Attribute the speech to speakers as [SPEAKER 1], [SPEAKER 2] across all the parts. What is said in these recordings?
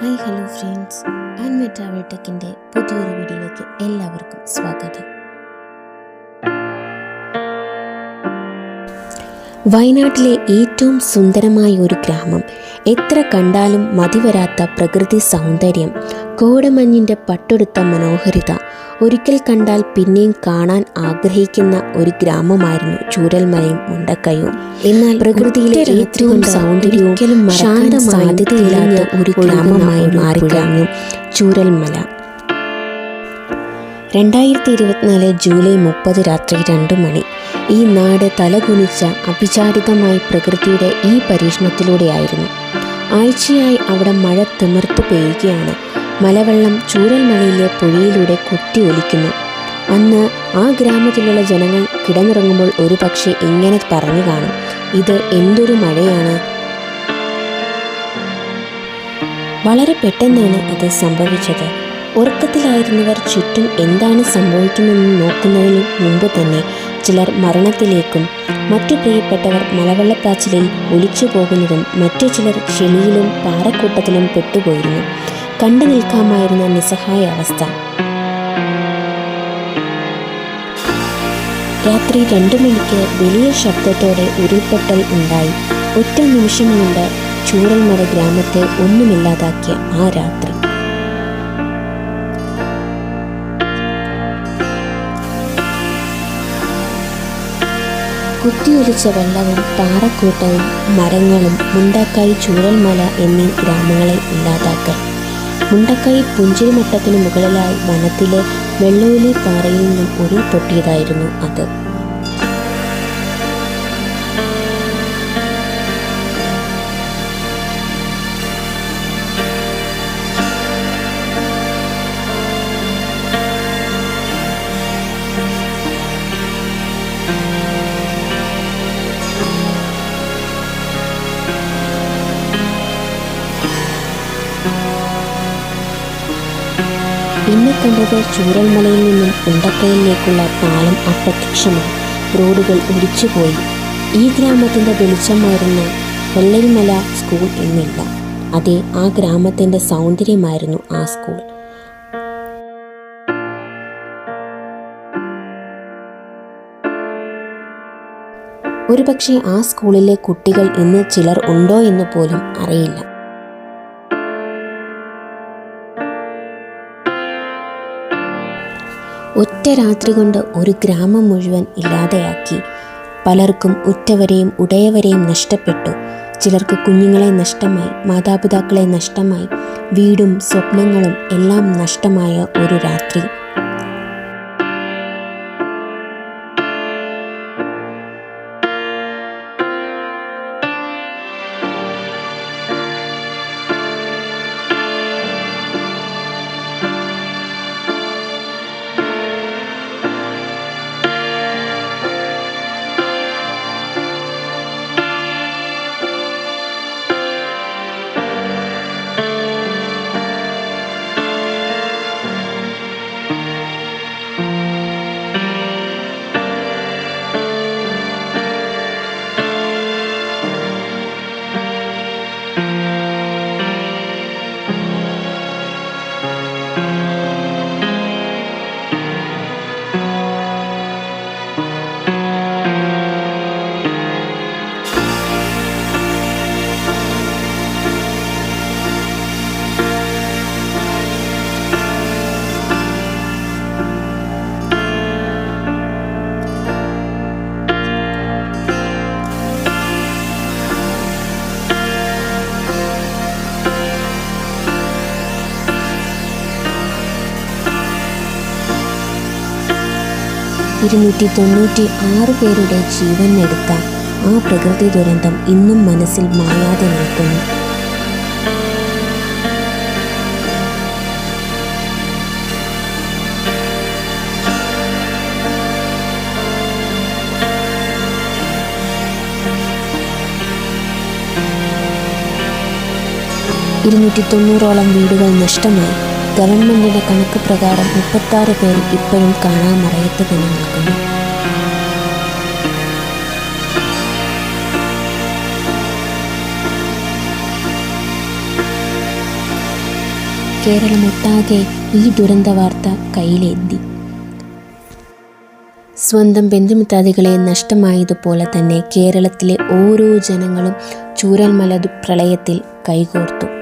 [SPEAKER 1] Hi hello friends Anma travel ടെക്കിന്റെ പുതിയൊരു വീഡിയോയിലേക്ക് എല്ലാവർക്കും സ്വാഗതം. വയനാട്ടിലെ ഏറ്റവും സുന്ദരമായ ഒരു ഗ്രാമം. എത്ര കണ്ടാലും മതിവരാത്ത പ്രകൃതി സൗന്ദര്യം. കോടമഞ്ഞിന്റെ പട്ടെടുത്ത മനോഹരിത. ഒരിക്കൽ കണ്ടാൽ പിന്നെയും കാണാൻ ആഗ്രഹിക്കുന്ന ഒരു ഗ്രാമമായിരുന്നു ചൂരൽമലയും മുണ്ടക്കയും. എന്നാൽ പ്രകൃതിയിലെ ഏറ്റവും സൗന്ദര്യവും ശാന്തമായതില്ലാത്ത ഒരു ഗ്രാമമായി മാറിക്കഴിഞ്ഞു ചൂരൽമല. രണ്ടായിരത്തി ഇരുപത്തിനാല് ജൂലൈ മുപ്പത് രാത്രി രണ്ടു മണി. ഈ നാട് തലകുനിച്ച അഭിചാരിതമായ പ്രകൃതിയുടെ ഈ പരീക്ഷണത്തിലൂടെയായിരുന്നു. ആഴ്ചയായി അവിടെ മഴ തിമിർത്തു പെയ്യുകയാണ്. മലവെള്ളം ചൂരൽ ചൂരൽമലയിലെ പുഴയിലൂടെ കൊത്തി ഒലിക്കുന്നു. അന്ന് ആ ഗ്രാമത്തിലുള്ള ജനങ്ങൾ കിടന്നുറങ്ങുമ്പോൾ ഒരു പക്ഷേ ഇങ്ങനെ പറഞ്ഞു കാണും ഇത് എന്തൊരു മഴയാണ്. വളരെ പെട്ടെന്നാണ് അത് സംഭവിച്ചത്. ഉറക്കത്തിലായിരുന്നവർ ചുറ്റും എന്താണ് സംഭവിക്കുന്നതെന്ന് നോക്കുന്നതിന് മുമ്പ് തന്നെ ചിലർ മരണത്തിലേക്കും മറ്റു പ്രിയപ്പെട്ടവർ മലവെള്ളപ്പാച്ചിലിൽ ഒലിച്ചു പോകുന്നതും മറ്റു ചിലർ ചെളിയിലും പാറക്കൂട്ടത്തിലും പെട്ടുപോയിരുന്നു. കണ്ടു നിൽക്കാമായിരുന്ന നിസ്സഹായ അവസ്ഥ. രാത്രി രണ്ടു മണിക്ക് വലിയ ശബ്ദത്തോടെ ഉരുൾപൊട്ടൽ ഉണ്ടായി. ഒറ്റ നിമിഷം കൊണ്ട് ചൂരൽമല ഗ്രാമത്തെ ഒന്നുമില്ലാതാക്കിയ ആ രാത്രി. കുത്തിയൊലിച്ച വെള്ളവും പാറക്കൂട്ടവും മരങ്ങളും മുണ്ടക്കായി ചൂരൽമല എന്നീ ഗ്രാമങ്ങളെ ഇല്ലാതാക്കൽ. മുണ്ടക്കായി പുഞ്ചിരിമട്ടത്തിനു മുകളിലായി വനത്തിലെ വെള്ളോലി പാറയിൽ നിന്നും ഉരുൾപൊട്ടിയതായിരുന്നു അത്. പിന്നെ കണ്ടത് ചൂരൽമലയിൽ നിന്നും ഉണ്ടക്കയിലേക്കുള്ള പാലം അപ്രത്യക്ഷമായി. റോഡുകൾ ഒഴിച്ചുപോയി ഈ ഗ്രാമത്തിന്റെ വെളിച്ചമായിരുന്ന വെള്ളരിമല സ്കൂൾ എന്നില്ല. അതെ ആ ഗ്രാമത്തിന്റെ സൗന്ദര്യമായിരുന്നു ആ സ്കൂൾ. ഒരുപക്ഷെ ആ സ്കൂളിലെ കുട്ടികൾ ഇന്ന് ചിലർ ഉണ്ടോ എന്ന് പോലും അറിയില്ല. ഒറ്റ രാത്രി കൊണ്ട് ഒരു ഗ്രാമം മുഴുവൻ ഇല്ലാതെയാക്കി. പലർക്കും ഉറ്റവരെയും ഉടയവരെയും നഷ്ടപ്പെട്ടു. ചിലർക്ക് കുഞ്ഞുങ്ങളെ നഷ്ടമായി മാതാപിതാക്കളെ നഷ്ടമായി വീടും സ്വപ്നങ്ങളും എല്ലാം നഷ്ടമായ ഒരു രാത്രി. ഇരുന്നൂറ്റി തൊണ്ണൂറ്റി ആറ് പേരുടെ ജീവൻ എടുത്ത ആ പ്രകൃതി ദുരന്തം ഇന്നും മനസ്സിൽ മായാതെ നിൽക്കുന്നു. ഇരുന്നൂറ്റി തൊണ്ണൂറോളം വീടുകൾ നഷ്ടമായി. ഗവൺമെന്റിന്റെ കണക്ക് പ്രകാരം മുപ്പത്താറ് പേർ ഇപ്പോഴും കാണാമറയത്ത് തന്നെ നിൽക്കുന്നു. കേരളമൊട്ടാകെ ഈ ദുരന്ത വാർത്ത കയ്യിലെത്തി. സ്വന്തം ബന്ധുമിത്രാദികളെ നഷ്ടമായതുപോലെ തന്നെ കേരളത്തിലെ ഓരോ ജനങ്ങളും ചൂരൽമല പ്രളയത്തിൽ കൈകോർത്തു.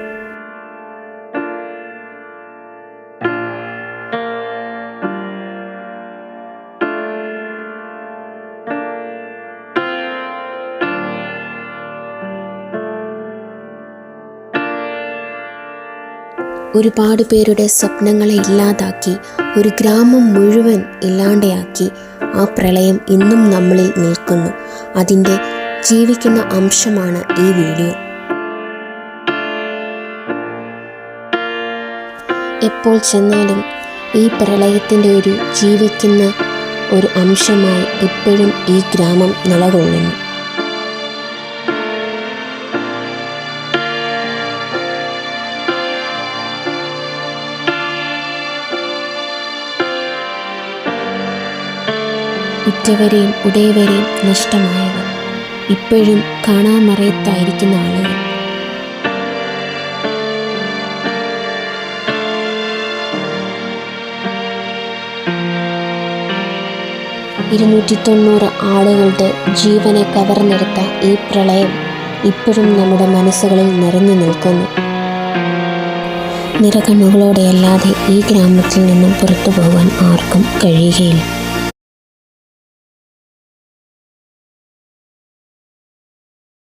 [SPEAKER 1] ഒരുപാട് പേരുടെ സ്വപ്നങ്ങളെ ഇല്ലാതാക്കി ഒരു ഗ്രാമം മുഴുവൻ ഇല്ലാണ്ടയാക്കി ആ പ്രളയം ഇന്നും നമ്മളിൽ നിൽക്കുന്നു. അതിന്റെ ജീവിക്കുന്ന അംശമാണ് ഈ വീഡിയോ. എപ്പോൾ ചെന്നാലും ഈ പ്രളയത്തിന്റെ ഒരു ജീവിക്കുന്ന ഒരു അംശമായി ഇപ്പോഴും ഈ ഗ്രാമം നിലകൊള്ളുന്നു. ഉറ്റവരെയും ഉടയവരെയും നഷ്ടമായവർ ഇപ്പോഴും കാണാമറയത്തായിരിക്കുന്ന ആളുകൾ. ഇരുന്നൂറ്റി തൊണ്ണൂറ് ആളുകളുടെ ജീവനെ കവർന്നെടുത്ത ഈ പ്രളയം ഇപ്പോഴും നമ്മുടെ മനസ്സുകളിൽ നിറഞ്ഞു നിൽക്കുന്നു. നിറകണ്ണുകളോടെയല്ലാതെ ഈ ഗ്രാമത്തിൽ നിന്നും പുറത്തു പോകാൻ ആർക്കും കഴിയുകയില്ല.